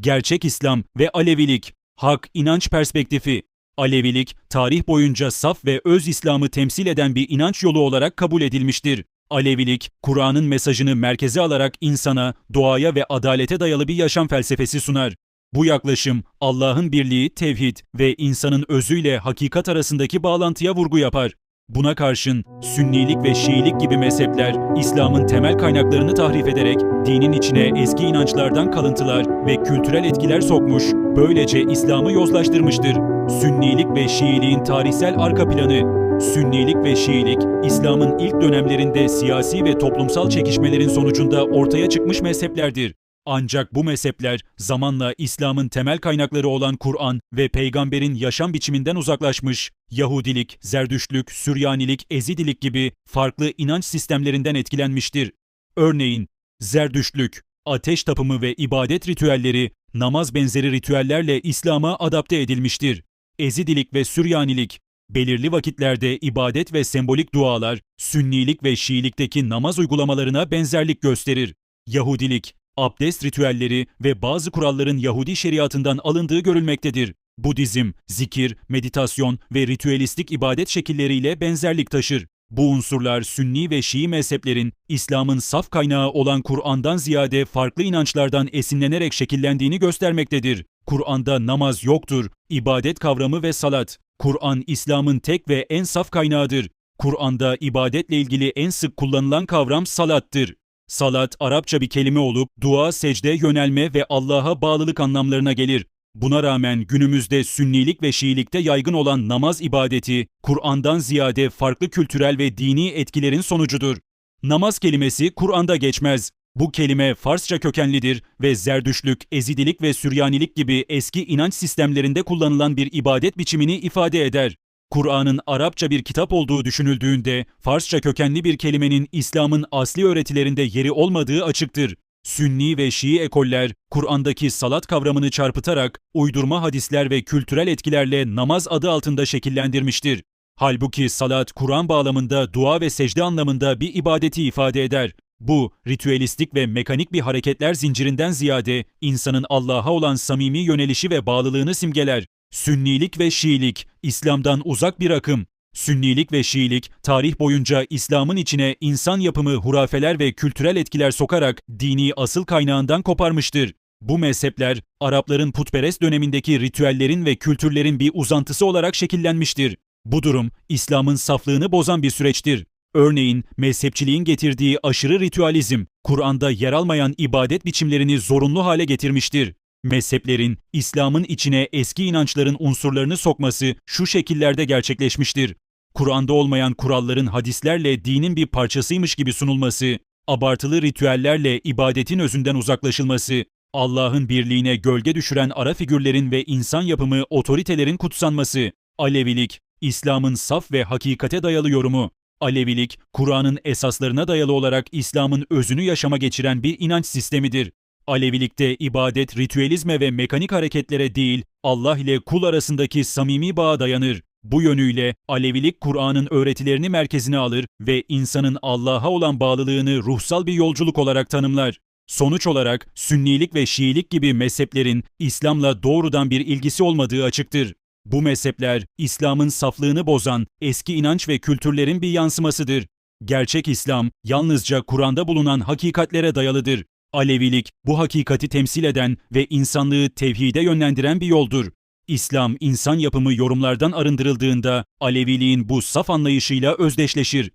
Gerçek İslam ve Alevilik, hak, inanç perspektifi. Alevilik, tarih boyunca saf ve öz İslam'ı temsil eden bir inanç yolu olarak kabul edilmiştir. Alevilik, Kur'an'ın mesajını merkeze alarak insana, doğaya ve adalete dayalı bir yaşam felsefesi sunar. Bu yaklaşım, Allah'ın birliği, tevhid ve insanın özüyle hakikat arasındaki bağlantıya vurgu yapar. Buna karşın Sünnilik ve Şiilik gibi mezhepler İslam'ın temel kaynaklarını tahrif ederek dinin içine eski inançlardan kalıntılar ve kültürel etkiler sokmuş, böylece İslam'ı yozlaştırmıştır. Sünnilik ve Şiiliğin tarihsel arka planı Sünnilik ve Şiilik, İslam'ın ilk dönemlerinde siyasi ve toplumsal çekişmelerin sonucunda ortaya çıkmış mezheplerdir. Ancak bu mezhepler zamanla İslam'ın temel kaynakları olan Kur'an ve peygamberin yaşam biçiminden uzaklaşmış, Yahudilik, Zerdüştlük, Süryanilik, Ezidilik gibi farklı inanç sistemlerinden etkilenmiştir. Örneğin Zerdüştlük, ateş tapımı ve ibadet ritüelleri, namaz benzeri ritüellerle İslam'a adapte edilmiştir. Ezidilik ve Süryanilik, belirli vakitlerde ibadet ve sembolik dualar, Sünnilik ve Şiilikteki namaz uygulamalarına benzerlik gösterir. Yahudilik, abdest ritüelleri ve bazı kuralların Yahudi şeriatından alındığı görülmektedir. Budizm, zikir, meditasyon ve ritüelistik ibadet şekilleriyle benzerlik taşır. Bu unsurlar Sünni ve Şii mezheplerin İslam'ın saf kaynağı olan Kur'an'dan ziyade farklı inançlardan esinlenerek şekillendiğini göstermektedir. Kur'an'da namaz yoktur, ibadet kavramı ve salat. Kur'an İslam'ın tek ve en saf kaynağıdır. Kur'an'da ibadetle ilgili en sık kullanılan kavram salattır. Salat Arapça bir kelime olup dua, secde, yönelme ve Allah'a bağlılık anlamlarına gelir. Buna rağmen günümüzde Sünnilik ve Şiilikte yaygın olan namaz ibadeti, Kur'an'dan ziyade farklı kültürel ve dini etkilerin sonucudur. Namaz kelimesi Kur'an'da geçmez. Bu kelime Farsça kökenlidir ve Zerdüşlük, Ezidilik ve Süryanilik gibi eski inanç sistemlerinde kullanılan bir ibadet biçimini ifade eder. Kur'an'ın Arapça bir kitap olduğu düşünüldüğünde Farsça kökenli bir kelimenin İslam'ın asli öğretilerinde yeri olmadığı açıktır. Sünni ve Şii ekoller Kur'an'daki salat kavramını çarpıtarak uydurma hadisler ve kültürel etkilerle namaz adı altında şekillendirmiştir. Halbuki salat Kur'an bağlamında dua ve secde anlamında bir ibadeti ifade eder. Bu, ritüelistik ve mekanik bir hareketler zincirinden ziyade insanın Allah'a olan samimi yönelişi ve bağlılığını simgeler. Sünnilik ve Şiilik, İslam'dan uzak bir akım. Sünnilik ve Şiilik, tarih boyunca İslam'ın içine insan yapımı hurafeler ve kültürel etkiler sokarak dini asıl kaynağından koparmıştır. Bu mezhepler, Arapların putperest dönemindeki ritüellerin ve kültürlerin bir uzantısı olarak şekillenmiştir. Bu durum, İslam'ın saflığını bozan bir süreçtir. Örneğin mezhepçiliğin getirdiği aşırı ritüalizm, Kur'an'da yer almayan ibadet biçimlerini zorunlu hale getirmiştir. Mezheplerin İslam'ın içine eski inançların unsurlarını sokması şu şekillerde gerçekleşmiştir. Kur'an'da olmayan kuralların hadislerle dinin bir parçasıymış gibi sunulması, abartılı ritüellerle ibadetin özünden uzaklaşılması, Allah'ın birliğine gölge düşüren ara figürlerin ve insan yapımı otoritelerin kutsanması, Alevilik, İslam'ın saf ve hakikate dayalı yorumu, Alevilik, Kur'an'ın esaslarına dayalı olarak İslam'ın özünü yaşama geçiren bir inanç sistemidir. Alevilikte ibadet ritüelizme ve mekanik hareketlere değil, Allah ile kul arasındaki samimi bağa dayanır. Bu yönüyle Alevilik Kur'an'ın öğretilerini merkezine alır ve insanın Allah'a olan bağlılığını ruhsal bir yolculuk olarak tanımlar. Sonuç olarak Sünnilik ve Şiilik gibi mezheplerin İslam'la doğrudan bir ilgisi olmadığı açıktır. Bu mezhepler İslam'ın saflığını bozan eski inanç ve kültürlerin bir yansımasıdır. Gerçek İslam yalnızca Kur'an'da bulunan hakikatlere dayalıdır. Alevilik bu hakikati temsil eden ve insanlığı tevhide yönlendiren bir yoldur. İslam insan yapımı yorumlardan arındırıldığında Aleviliğin bu saf anlayışıyla özdeşleşir.